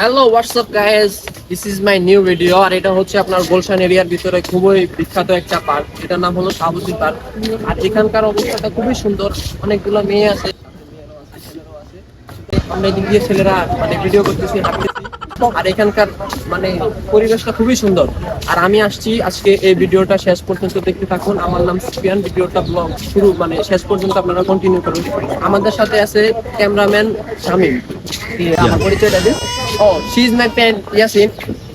Hello WhatsApp guys this is my new video আর এটা হচ্ছে আপনার গুলশান এরিয়ার ভিতরে খুবই বিখ্যাত একটা পার্ক। এটার নাম হলো সাবুজি পার্ক। আর এখানকার অবস্থাটা খুবই সুন্দর। অনেকগুলো মেয়ে আছে আমরা এদিক দিয়ে ছেলেরা মানে ভিডিও করতেছি, হাঁটতেছি। আর এখানকার মানে পরিবেশটা খুবই সুন্দর। আর আমি আসছি আজকে এই ভিডিওটা শেষ পর্যন্ত দেখতে থাকুন। আমার নাম সুফিয়ান। ভিডিওটা ব্লগ শুরু মানে শেষ পর্যন্ত আপনারা কন্টিনিউ করুন। আমাদের সাথে আছে ক্যামেরাম্যান শামিম। আমার পরিচয়টা দিন। ও she is my friend Yasin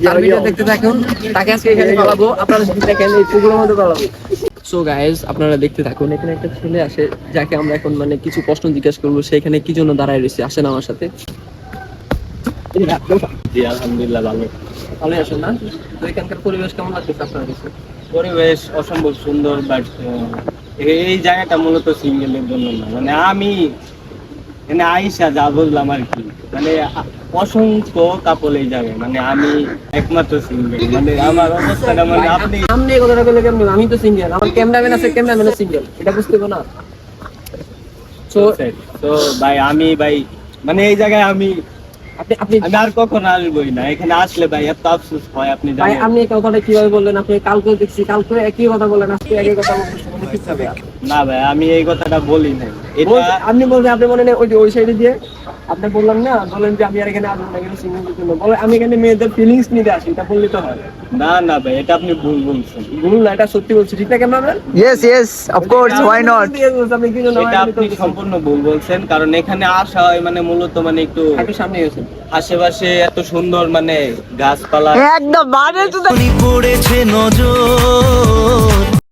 R video দেখতে থাকুন। তাকে আজকে এখানে পালাবো। আপনারা যদি দেখেন এই পুকুরের মধ্যে পালাবো। সো গাইজ আপনারা দেখতে থাকুন। এখানে একটা ছেলে আসে যাকে আমরা এখন মানে কিছু প্রশ্ন জিজ্ঞেস করব সেখানে কি জন্য দাঁড়ায় রয়েছে? আসেন আমার সাথে। সুন্দর বাট এই জায়গাটা মূলত সিঙ্গেলের জন্য না মানে আমি মানে আইসা যা বললাম আর কি মানে অসংখ্য কাপল এই জায়গায় মানে আমি একমাত্র সিঙ্গেল মানে আমার অবস্থাটা মানে আপনি আপনি কথাটা বলে কেমন আমি তো সিঙ্গেল আমার ক্যামেরাম্যান আছে ক্যামেরাম্যান সিঙ্গেল এটা বুঝতে না তো ভাই আমি ভাই মানে এই জায়গায় আমি আপনি আপনি আমি আর কখনো আসবোই না। এখানে আসলে ভাই এত আফসোস হয় আপনি ভাই আপনি এই কথাটা কীভাবে বললেন? আপনি কালকে দেখছি কালকে একই কথা বললেন আজকে একই কথা বলছেন কি হবে? না ভাই আমি এই কথাটা বলি নাই। এটা আপনি বলছেন আপনি বলেন ওই যে ওই সাইডে দিয়ে আপনি বললাম না বলেন যে আমি আর এখানে আসব না এখানে সিঙ্গেল জন্য বলে আমি এখানে মেয়েদের ফিলিংস নিতে আসি এটা বললে তো হয়। না না ভাই এটা আপনি ভুল বলছেন। ভুল না এটা সত্যি বলছি ঠিক না cameraman Yes, yes, of course, why not? আপনি কি এটা আপনি সম্পূর্ণ ভুল বলছেন কারণ এখানে আসা হয় মানে মূলত মানে একটু একটু সামনে গেছেন আশেপাশে এত সুন্দর মানে গাছপালা। একদম মানে তো পড়েছে নজর।